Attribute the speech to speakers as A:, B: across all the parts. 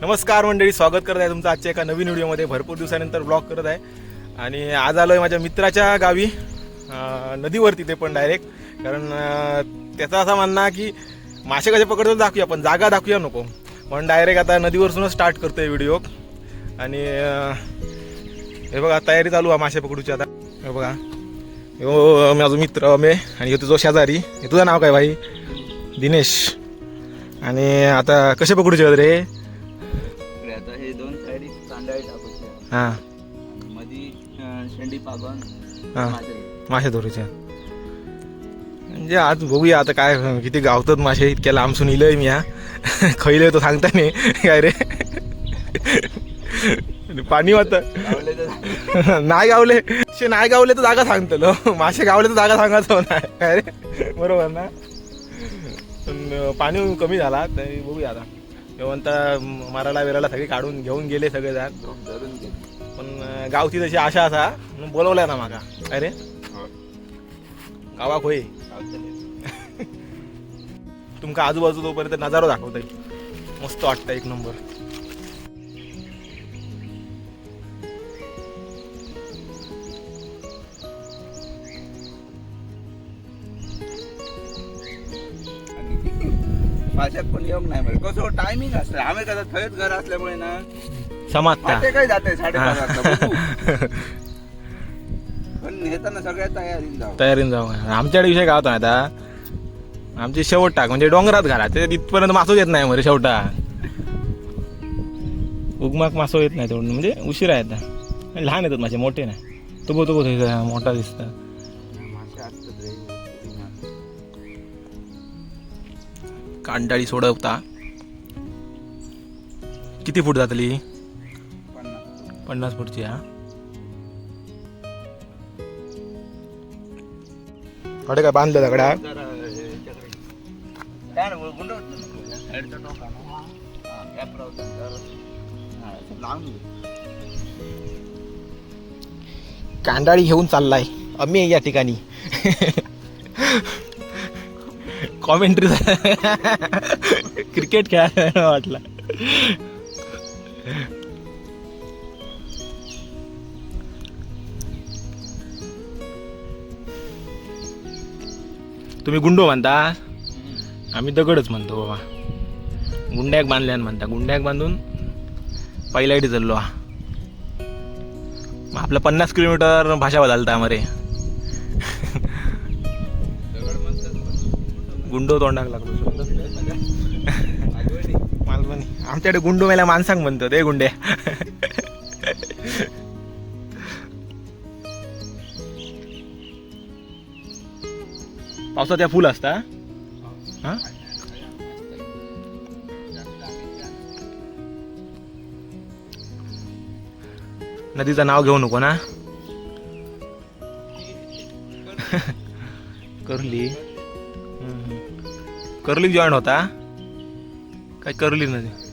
A: नमस्कार मंडळी स्वागत करत आहे तुमचं आजच्या एका नवीन व्हिडिओमध्ये. भरपूर दिवसानंतर ब्लॉग करत आहे. आणि आज आलो आहे माझ्या मित्राच्या गावी नदीवरती ते पण डायरेक्ट कारण त्याचा असा म्हणणं की मासे कसे पकडतो दाखवूया पण जागा दाखवूया नको. पण डायरेक्ट आता नदीवरसूनच स्टार्ट करतो आहे व्हिडिओ आणि हे बघा तयारी चालू आहे मासे पकडूची आता. हे बघा. हो माझा मित्र अमे आणि ह्यो तुझं शेजारी. हे तुझं नाव काय भाई? दिनेश. आणि आता कसे पकडूचे रे?
B: हां. मधी अं, शेंडी
A: हां. मासे. धरूचे. म्हणजे आज बघूया आता काय किती गावतात मासे इतक्या लांबसून इलंय मी हा. खैले तो सांगता नाही. काय रे? पाणी
B: लावले तर
A: नाही गावले. शे नाही गावले तर जागा सांगतलो. मासे गावले तर जागा सांगायचो नाही काय रे? बरोबर ना? पण पाणी कमी झाला तरी बघूया आता. जेवंत मारायला बिरायला सगळे काढून घेऊन गेले सगळे जण पण गावची तशी आशा असा म्हणून बोलवलाय ना माका काय रे? गावाक होय. तुमका आजूबाजू तोपर्यंत नजारो दाखवताय मस्त वाटतं एक नंबर.
B: भाषेत पण योग नाही म्हणजे कसं टायमिंग असतं. आम्ही कसं थंयच घर असल्यामुळे ना
A: समाजता.
B: मासे काय जाते साडेपाच वाजता बघू. पण नेताना सगळ्या तयारीने जाऊ
A: तयारीने जाऊ आमच्याकडे विषय काय होता आता आमची शेवट टाक म्हणजे डोंगरात घाला ते तिथपर्यंत मासो येत नाही मरे शेवटा. उगमाक मासो येत नाही तेवढं. म्हणजे उशिरा येतात. लहान येतात माझे मोठे नाही. तो तो मोठा दिसता कांडाळी सोडवता? किती फूट जातली
B: पन्नास
A: फूटची हा? कडे काय बांधलं दगडा कांडाळी घेऊन चाललाय. आम्ही या ठिकाणी. कॉमेंट्री क्रिकेट खेळायला वाटला. तुम्ही गुंडो म्हणता? आम्ही दगडच म्हणतो बाबा. गुंड्याक बांधल्यान म्हणता. गुंड्याक बांधून पहिल्या इथे चाललो. हा आपलं पन्नास किलोमीटर भाषा बदलता मरे गुंडो तोंडाक लागलो. मालवणी. आमच्याकडे गुंडो मेला माणसांग म्हणतो ते गुंडे. पावसात या फुल असता? हा? नदीचं नाव घेऊ नको ना. करली. करली जॉईन होता? काय करली नाही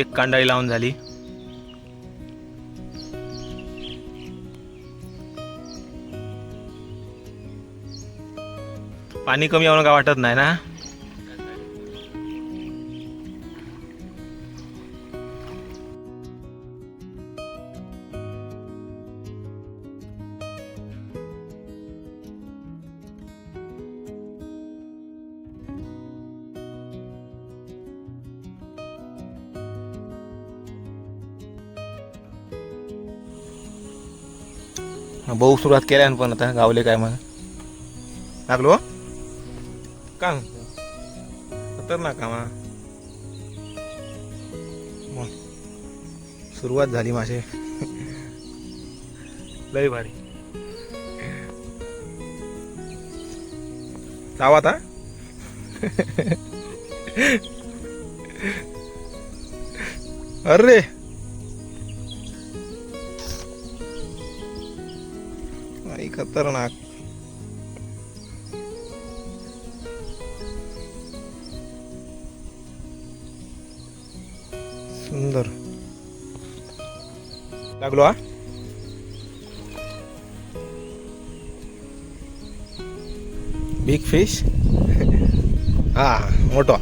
A: एक कांडाळी लावून झाली. पाणी कमी यावं काय वाटत नाही ना? भाऊ सुरुवात केल्या पण आता गावले काय मग लागलो? का खतरनाक का मग सुरुवात झाली माझे. लय भारी. जावा आता. अरे! खतरनाक. सुंदर. लागलो हा? बिग फिश हा मोठा.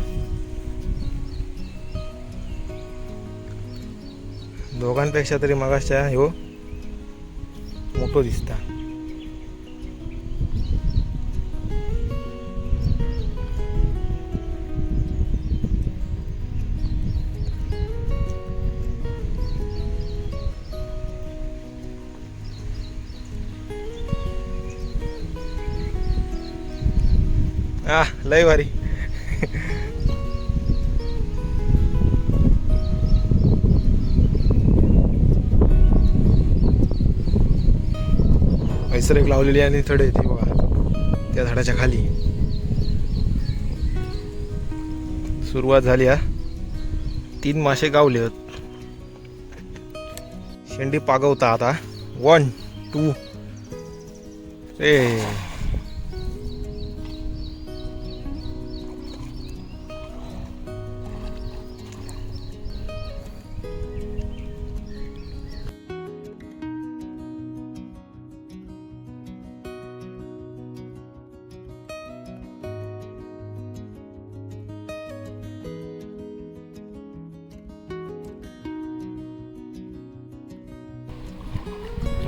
A: दोघांपेक्षा तरी मगाशा ह्यो मोठो दिसता. लय भारी. मैसर एक लावलेली आणि थोडे ती बघा त्या झाडाच्या खाली. सुरुवात झाली हा. तीन मासे गावले आहेत शेंडी पागवता आता वन टू ए.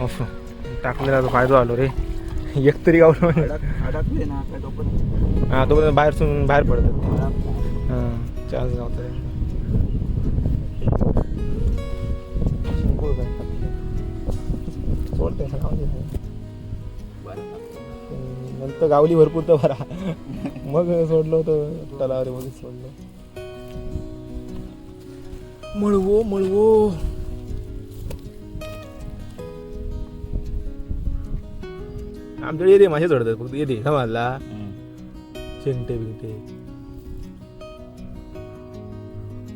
A: असं टाकलेला तो फायदा आलो रे. एक तरी गावलो
B: अडकले ना काय तोपर्यंत.
A: हा तो बाहेर सोडून बाहेर पडतात ते.
B: अडकला.
A: हा चार गावतात सोडते
B: बरं.
A: नंतर गावली भरपूर तर बरा मग सोडलं होतं तलावारी मग सोडलं. मळवो मळवो. आमच्याकडे येते मासे सोडतात फक्त येते समजला. शेंगटे बिंगटे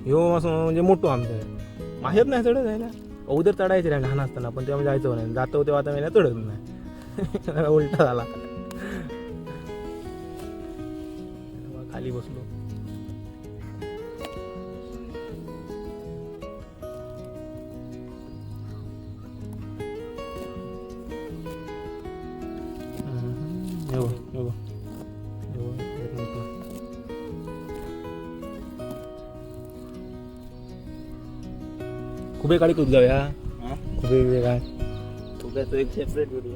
A: ह्यो असं म्हणजे मोठो आमच्याकडे माहेर नाही चढत जायला उदर चढायचे रे लहान असताना पण तेव्हा जायचं नाही. जातो तेव्हा आता मी नाही चढत नाही. उलटा झाला. खाली बसलो. खुबे काढी कुठ जाऊया.
B: हा?
A: खुबे बिबे काय?
B: उद्याचा एक सेपरेट व्हिडिओ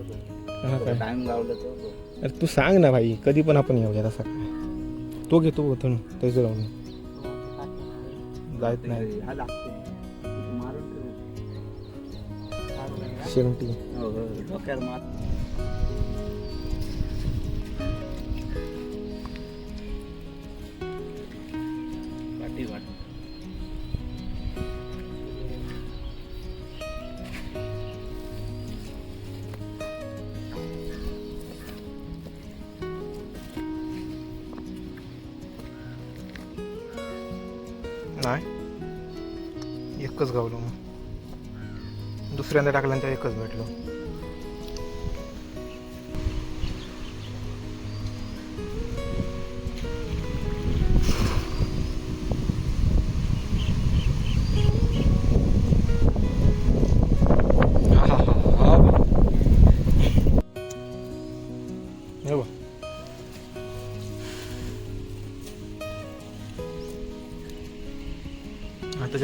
A: हा काय?
B: टाइम तर
A: अरे तू सांग ना भाई कधी पण आपण येऊया तसा काय? तो घेतो तणू त्याचं राहून जायत नाही.
B: हा लागते मारून ठेव.
A: शेंगटी
B: हो, हो, डोक्यावर मार.
A: नाही. एकच गावलो मग. दुसऱ्यांदा टाकल्यानंतर एकच भेटलो.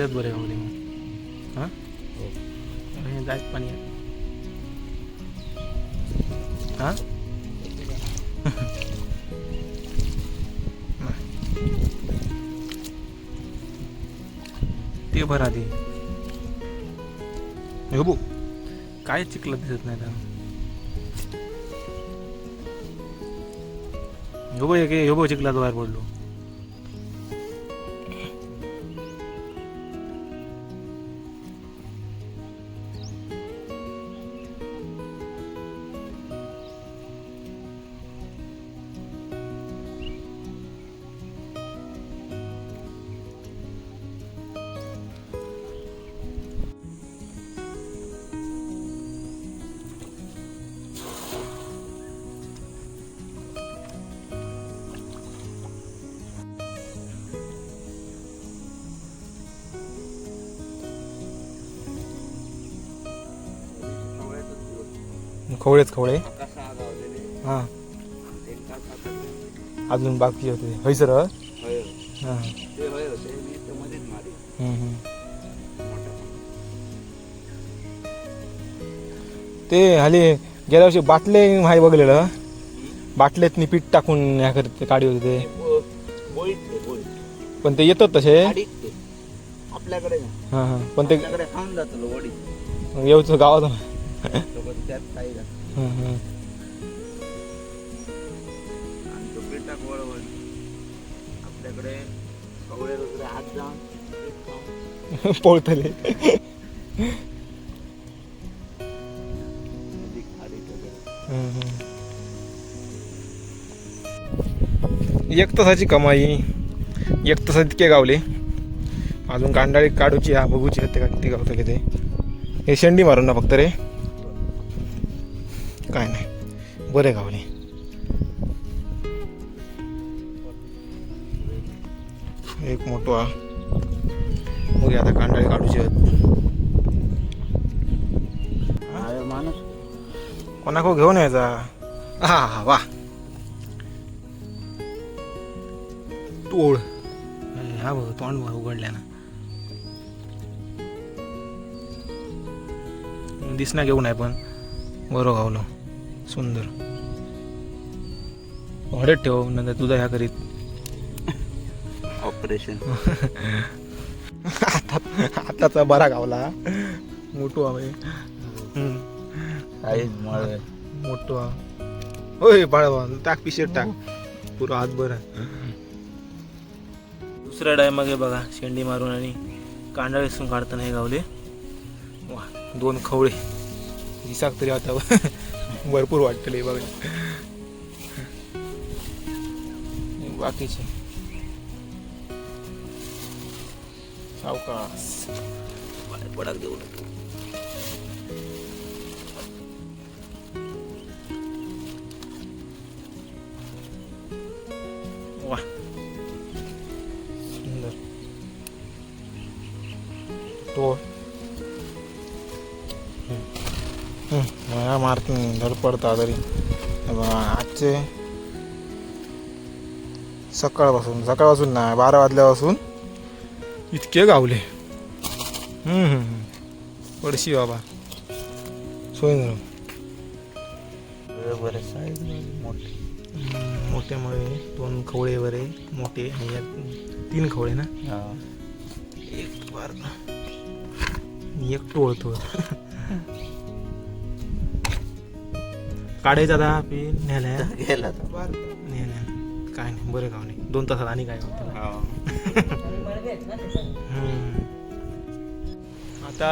A: हा त्याच्यात बरे गावले मग हां? हे. जायत पाणी. हा? ते भर आधी हे बघ काय चिखलात दिसत नाही त्या ह्यो बघ एक ह्यो बघ चिखलात बाहेर पडलो. खवळेच खवळे. हां. अजून बाकी होते. होय सर?
B: होय.
A: हां.
B: ते ते
A: ते हाली गेल्या वर्षी बाटले माही बघलेलं. बाटलेतनी पीठ टाकून ह्या करते काढी होते ते.
B: ते
A: पण ते येतात तसे.
B: ते. आपल्याकडे.
A: हां हां. पण ते येऊचं गावात.
B: सोबत त्यात काही घाल.
A: हां हां.
B: आणि तो पिठा वळवळ आपल्याकडे कवळे वगैरे हात जाऊन पीठ खाऊन
A: पोळतले.
B: नदी खाडीत वगैरे
A: एक तासाची कमाई. एक तासात इतके गावले. अजून कांडाळी काढूची हा बघूची ते का किती गावतले ते. हे शेंडी मारून ना फक्त रे. काय नाही. बरे गावले एक मोठो बघूया आता कांडाळी काढूची
B: माणूस.
A: कोणाको घेऊन यायचा? हा हा वा. टोळ हा बघ तोंड बघ उघडल्या ना. दिसना घेऊन आहे पण. बरं गावलो. सुंदर. हडत ठेव नंतर तुझा ह्या करीत.
B: ऑपरेशन
A: हातात हाताचा बरा गावला. मोठो आम्ही मोठो होय बाळा टाक पिशेट टाक. पुरा हात बरा दुसऱ्या टायमागे बघा शेंडी मारून आणि कांदा वेसून काढताना हे गावले. वा दोन खवळे. दिसाक तरी आता. भरपूर वाटतले बघा. बाकीचे सावकाश. पडाक देऊ नको. मारत धडपडता तरी आजचे सकाळपासून सकाळपासून नाही बारा वाजल्यापासून इतके गावले. पडशी बाबा. सोयींद्र
B: बरोबर साईज मोठी.
A: हम्म, मोठ्यामुळे दोन खवळे वरे मोठे तीन खवळे ना. एक बार एक टोळतो काढायचा आता पे न्यायला
B: गेला तो.
A: नाही नाही काय नाही बरं गाव नाही दोन तासात आणि काय गाव त्याला
B: हा.
A: हम्म. आता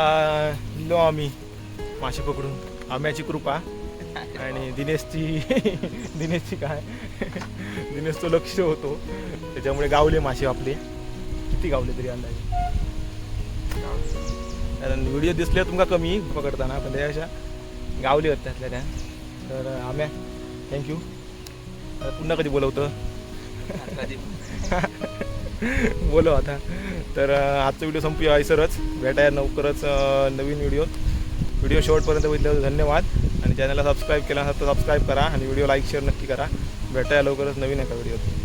A: इलो आम्ही मासे पकडून. आम्याची कृपा. आणि दिनेशची दिनेशची काय? दिनेशचं लक्ष होतो. त्याच्यामुळे गावले मासे आपले. किती गावले तरी अंदाजे? कारण व्हिडिओ दिसले तुमका कमी पकडताना पण त्यापेक्षा गावले होते त्यातल्या त्या. तर आम्या थँक्यू पुन्हा कधी बोलवतं? बोलव आता. तर आजचा व्हिडिओ संपूया ऐसरच भेटाया लवकरच नवीन व्हिडिओ व्हिडिओ शेवटपर्यंत बघितल्यावर धन्यवाद. आणि चॅनलला सबस्क्राईब केला असेल तर सबस्क्राईब करा आणि व्हिडिओ लाईक शेअर नक्की करा. भेटाया लवकरच नवीन एका व्हिडिओत